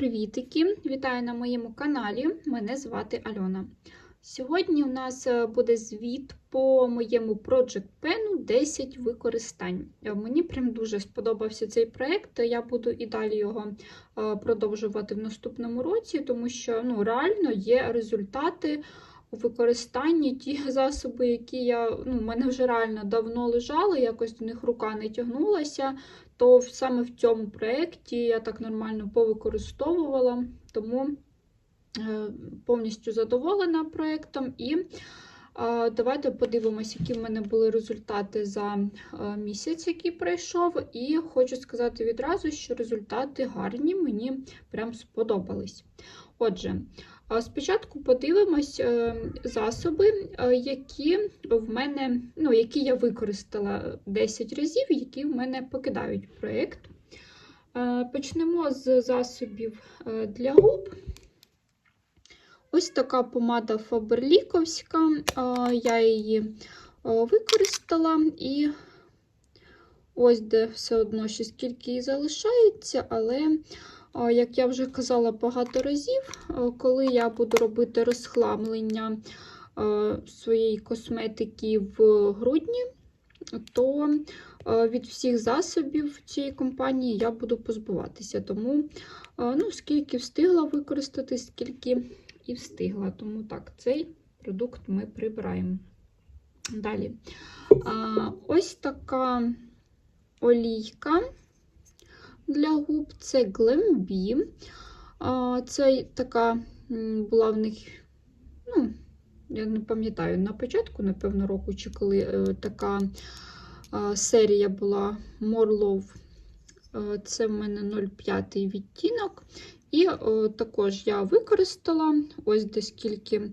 привітики! Вітаю на моєму каналі. Мене звати Альона. Сьогодні у нас е, буде звіт по моєму Project Pen 10 використань. Е, Мені прям дуже сподобався цей проєкт. Я буду і далі його е, продовжувати в наступному році, тому що ну, реально є результати у використанні ті засоби, які я ну, в мене вже реально давно лежали, якось до них рука не тягнулася. То саме в цьому проєкті я так нормально повикористовувала, тому е, повністю задоволена проєктом. І е, давайте подивимося, які в мене були результати за е, місяць, який пройшов. І хочу сказати відразу, що результати гарні, мені прям сподобались. Отже, Спочатку подивимось е, засоби, е, які в мене, ну, які я використала 10 разів, які в мене покидають проєкт. Е, Почнемо з засобів для губ. Ось така помада Фаберліковська. Я її використала і ось де все одно ще скільки її залишається, але як я вже казала багато разів, коли я буду робити розхламлення своєї косметики в грудні, то від всіх засобів цієї компанії я буду позбуватися. Тому, ну, скільки встигла використати, скільки і встигла. Тому так, цей продукт ми прибираємо. Далі. Ось така олійка для губ це Glambi. Це така була в них, ну, я не пам'ятаю, на початку, напевно, року, чи коли е, така серія була More Love. Це в мене 0,5 відтінок. І також я використала ось десь скільки.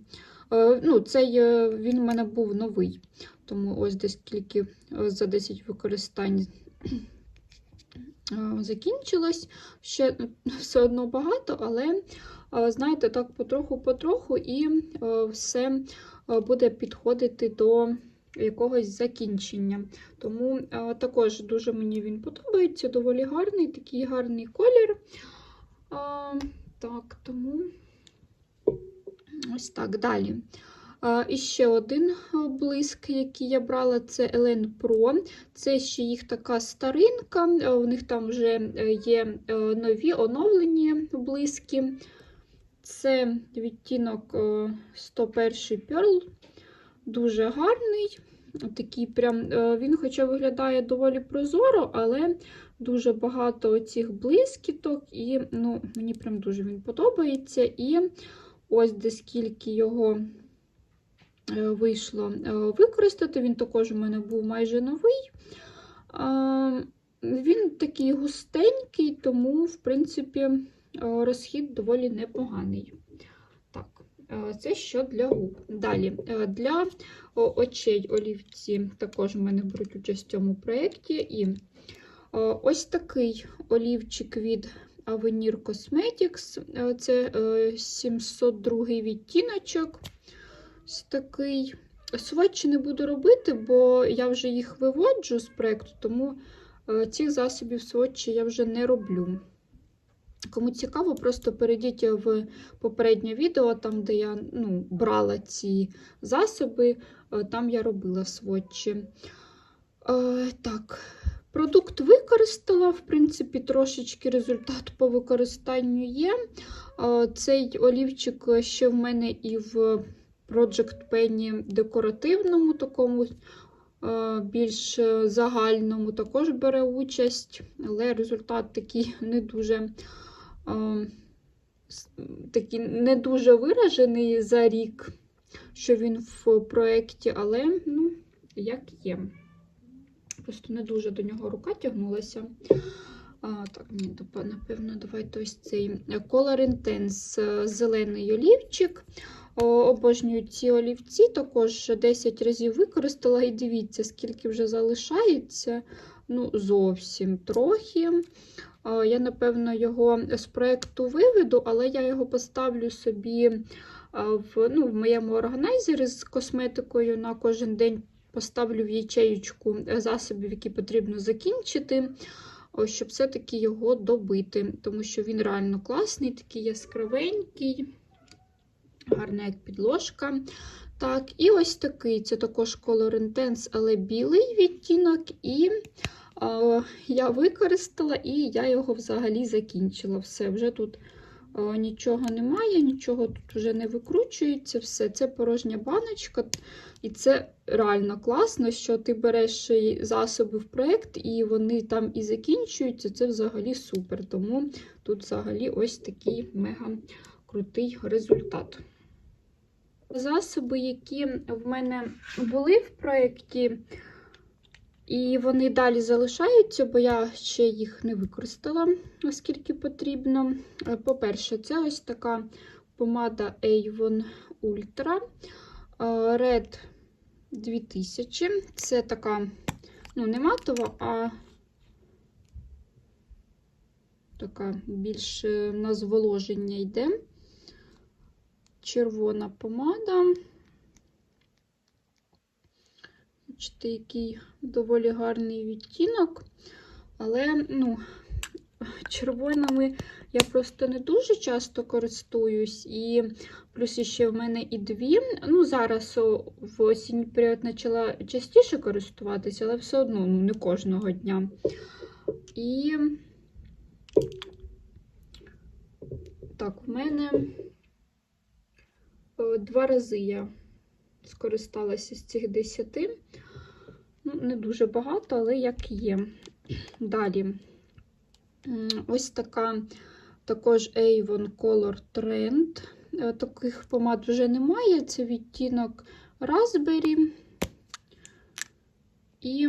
Ну, цей він в мене був новий, тому ось десь скільки за 10 використань закінчилось. Ще все одно багато, але, знаєте, так потроху-потроху, і все буде підходити до якогось закінчення. Тому також дуже мені він подобається, доволі гарний, такий гарний колір. Так, тому ось так далі. І ще один блиск, який я брала, це Елен Pro. Це ще їх така старинка, у них там вже е, є е, нові оновлені блиски. Це відтінок 101 Pearl, дуже гарний. Такий прям, е, Він, хоча виглядає доволі прозоро, але дуже багато цих блискіток, і ну, мені прям дуже він подобається. І ось де скільки його. Е, вийшло е, використати. Він також у мене був майже новий. Він такий густенький, тому, в принципі, е, розхід доволі непоганий. Так, це що для губ. Далі, для очей олівці також у мене беруть участь в цьому проєкті. І ось такий олівчик від Avenir Cosmetics. Це 702 відтіночок. Ось такий. Сводчі не буду робити, бо я вже їх виводжу з проєкту, тому е, цих засобів сводчі я вже не роблю. Кому цікаво, просто перейдіть в попереднє відео, там, де я ну, брала ці засоби, е, там я робила сводчі. Е, так, Продукт використала, в принципі, трошечки результат по використанню є. Е, цей олівчик ще в мене і в Project Penny декоративному, такому е, більш загальному, також бере участь, але результат такий не дуже е, такий не дуже виражений за рік, що він в проєкті, але, ну, як є. Просто не дуже до нього рука тягнулася. А, Так, ні, напевно, давайте ось цей Color Intense е, зелений олівчик. Обожнюю ці олівці, також 10 разів використала, і дивіться, скільки вже залишається. Ну, зовсім трохи. Я, напевно, його з проєкту виведу, але я його поставлю собі в ну, в моєму органайзері з косметикою на кожен день поставлю в ячеючку засобів, які потрібно закінчити. щоб все-таки його добити, тому що він реально класний, такий яскравенький, гарна як підложка. Так, і ось такий це також Color Intense, але білий відтінок, і е, я використала, і я його взагалі закінчила. Все, вже тут е, нічого немає, нічого тут вже не викручується. Все, це порожня баночка. І це реально класно, що ти береш засоби в проєкт, і вони там і закінчуються. Це взагалі супер. Тому тут взагалі ось такий мега крутий результат. Засоби, які в мене були в проєкті, і вони далі залишаються, бо я ще їх не використала, оскільки потрібно. Е, По-перше, це ось така помада Avon Ultra е, Red 2000. Це така, ну, не матова, а така більш е, на зволоження йде. Червона помада. Бачите, який доволі гарний відтінок. Але, ну, червоними я просто не дуже часто користуюсь. І плюс ще в мене і дві. Ну, зараз в осінь період почала частіше користуватися, але все одно ну, не кожного дня. І так, в мене два рази я скористалася з цих 10. Ну, не дуже багато, але як є. Далі. Ось така також Avon Color Trend. Е, Таких помад вже немає. Це відтінок Raspberry. І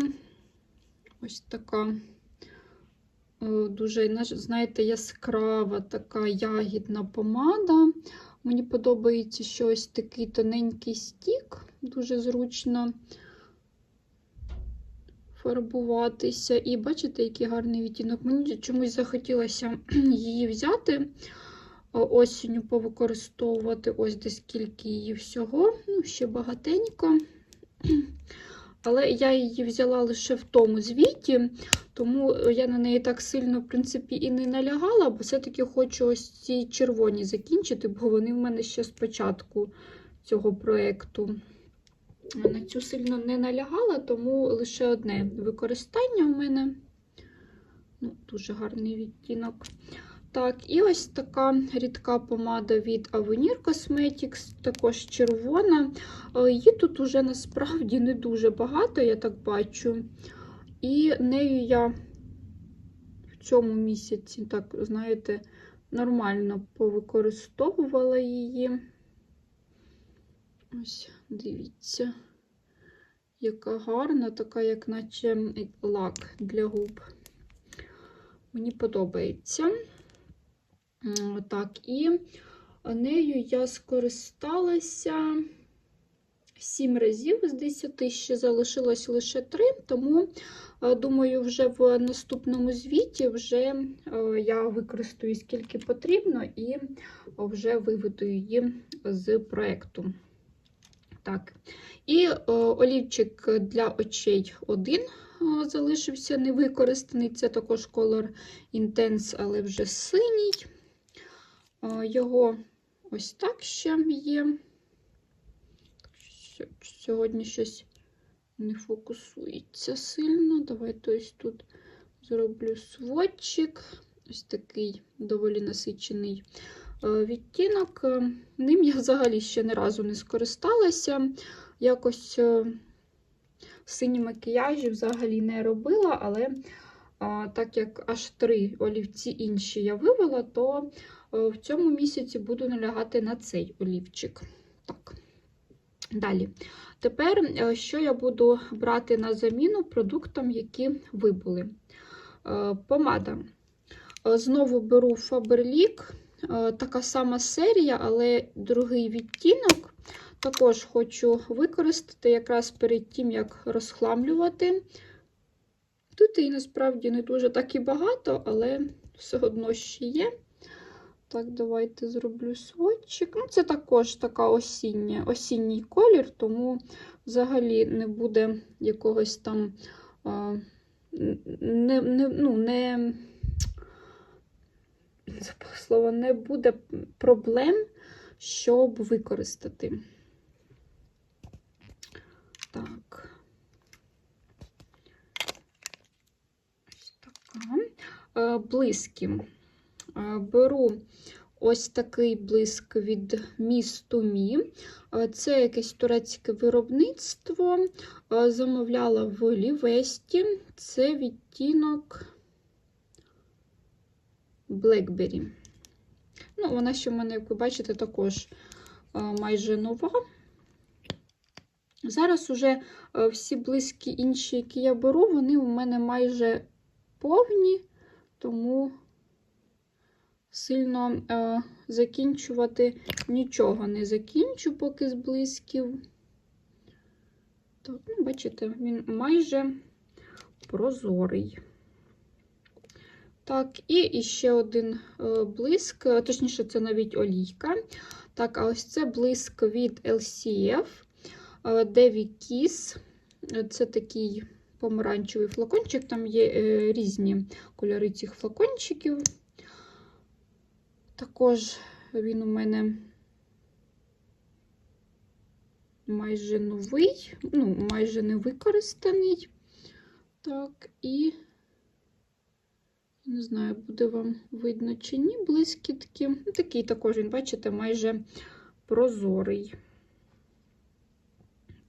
ось така е, дуже, знаєте, яскрава така ягідна помада. Мені подобається, що такий тоненький стік, дуже зручно фарбуватися. І бачите, який гарний відтінок. Мені чомусь захотілося її взяти осінню повикористовувати. Ось десь скільки її всього. Ну, ще багатенько. Але я її взяла лише в тому звіті, тому я на неї так сильно, в принципі, і не налягала, бо все-таки хочу ось ці червоні закінчити, бо вони в мене ще з початку цього проєкту. На цю сильно не налягала, тому лише одне використання у мене. Ну, Дуже гарний відтінок. Так, і ось така рідка помада від Avenir Cosmetics, також червона. Е, Її тут уже насправді не дуже багато, я так бачу. І нею я в цьому місяці, так, знаєте, нормально повикористовувала її. Ось, дивіться, яка гарна, така, як наче лак для губ. Мені подобається. Так, і нею я скористалася 7 разів з 10, ще залишилось лише 3, тому, е, думаю, вже в наступному звіті вже е, я використаю скільки потрібно і вже виведу її з проєкту. Так. І е, олівчик для очей один залишився невикористаний. Це також Color Intense, але вже синій. Його ось так ще є. Сьо- Сьогодні щось не фокусується сильно. Давайте ось тут зроблю сводчик. Ось такий доволі насичений е, відтінок. Е, Ним я взагалі ще ні разу не скористалася. Якось е, сині макіяжі взагалі не робила, але так як аж три олівці інші я вивела, то в цьому місяці буду налягати на цей олівчик. Далі. Тепер, е, що я буду брати на заміну продуктам, які вибули. Е, Помада. Е, Знову беру Faberlic, така сама серія, але другий відтінок. Також хочу використати якраз перед тим, як розхламлювати. Тут її насправді не дуже так і багато, але все одно ще є. Так, давайте зроблю сводчик. Ну, це також така осіння, осінній колір, тому взагалі не буде якогось там а, не, не, ну, не, слово, не буде проблем, щоб використати. Так. Ось така. Е, Блиски. Е, Беру ось такий блиск від місту Мі. Е, Це якесь турецьке виробництво. Е, Замовляла в Лівесті. Це відтінок Blackberry. Ну, вона ще в мене, як ви бачите, також е, майже нова. Зараз уже е, всі близькі інші, які я беру, вони у мене майже повні, тому сильно е, закінчувати нічого не закінчу, поки з блисків. Так, ну, бачите, він майже прозорий. Так, і ще один е, блиск, е, точніше, це навіть олійка. Так, а ось це блиск від LCF. Деві Kiss. Це такий помаранчевий флакончик, там є е, різні кольори цих флакончиків. Також він у мене майже новий, ну, майже не використаний. Так, і не знаю, буде вам видно чи ні, блискітки. Такий також, він, бачите, майже прозорий.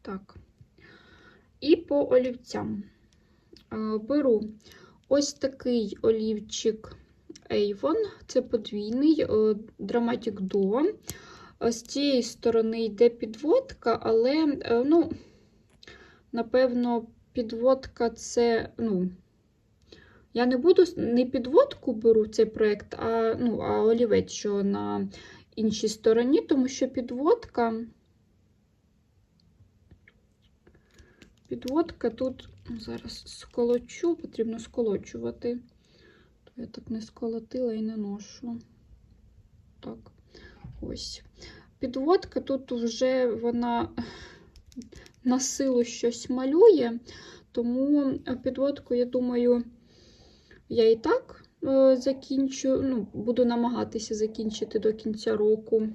Так. І по олівцям беру ось такий олівчик Avon, це подвійний е, Dramatic Duo. Е, З цієї сторони йде підводка, але, е, ну, напевно, підводка це, ну, я не буду не підводку беру цей проєкт, а, ну, а олівець, що на іншій стороні, тому що підводка. Підводка тут зараз сколочу, потрібно сколочувати. Я так не сколотила і не ношу. Так, ось. Підводка тут вже вона на силу щось малює, тому підводку, я думаю, я і так е, закінчу, ну, буду намагатися закінчити до кінця року.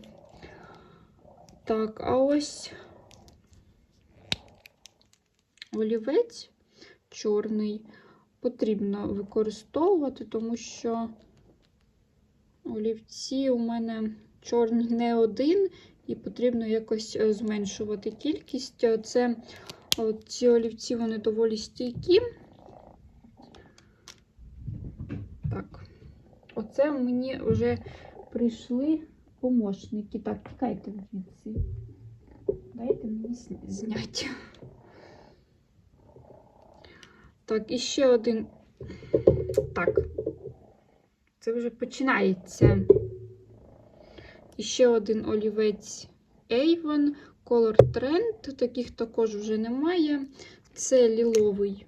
Так, а ось олівець чорний потрібно використовувати, тому що олівці у мене чорні не один, і потрібно якось е, зменшувати кількість. Це от ці олівці вони доволі стійкі. Так, оце мені вже прийшли помощники. Так, тікайте звідси. Дайте мені зняти. Так, і ще один. Так, це вже починається. І ще один олівець Avon, Color Trend. Таких також вже немає. Це ліловий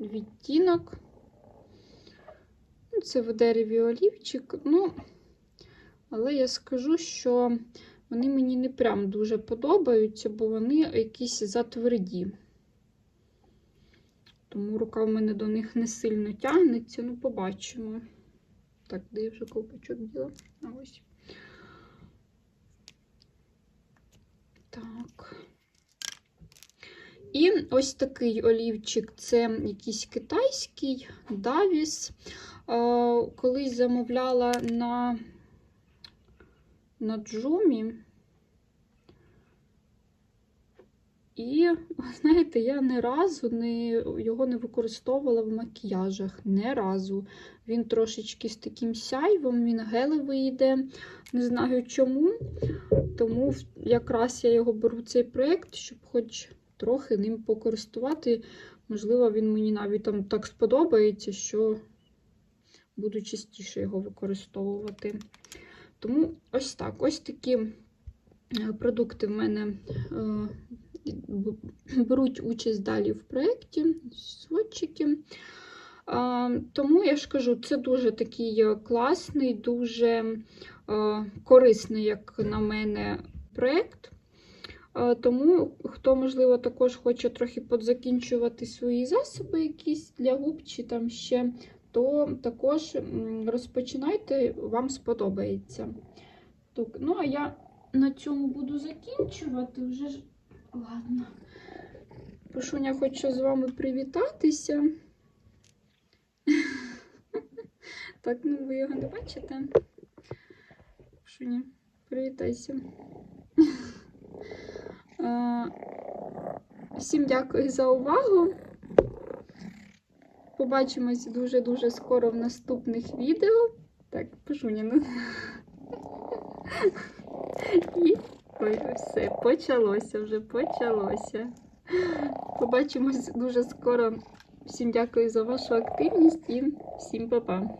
відтінок. Ну, Це в дереві олівчик. Ну, але я скажу, що вони мені не прям дуже подобаються, бо вони якісь затверді. Тому рука в мене до них не сильно тягнеться, ну побачимо. Так, де я вже ковпачок діла? А ось. Так. І ось такий олівчик це якийсь китайський Давіс. Колись замовляла на, на Джумі. І, знаєте, я ні разу не, його не використовувала в макіяжах. Не разу. Він трошечки з таким сяйвом, він гелевий йде. Не знаю чому. Тому якраз я його беру цей проєкт, щоб хоч трохи ним покористувати. Можливо, він мені навіть там так сподобається, що буду частіше його використовувати. Тому ось так. Ось такі продукти в мене беруть участь далі в проєкті, сводчики. Тому я ж кажу, це дуже такий класний, дуже корисний, як на мене, проєкт. Е, Тому, хто, можливо, також хоче трохи подзакінчувати свої засоби якісь для губ чи там ще, то також розпочинайте, вам сподобається. Ну, а я на цьому буду закінчувати. Вже ладно. Пошуня хочу з вами привітатися. Так, ну ви його не бачите. Пошуня, привітайся. Всім дякую за увагу. Побачимось дуже-дуже скоро в наступних відео. Так, Пошуня, ну. І ой, все, почалося вже, почалося. Побачимось дуже скоро. Всім дякую за вашу активність і всім па-па.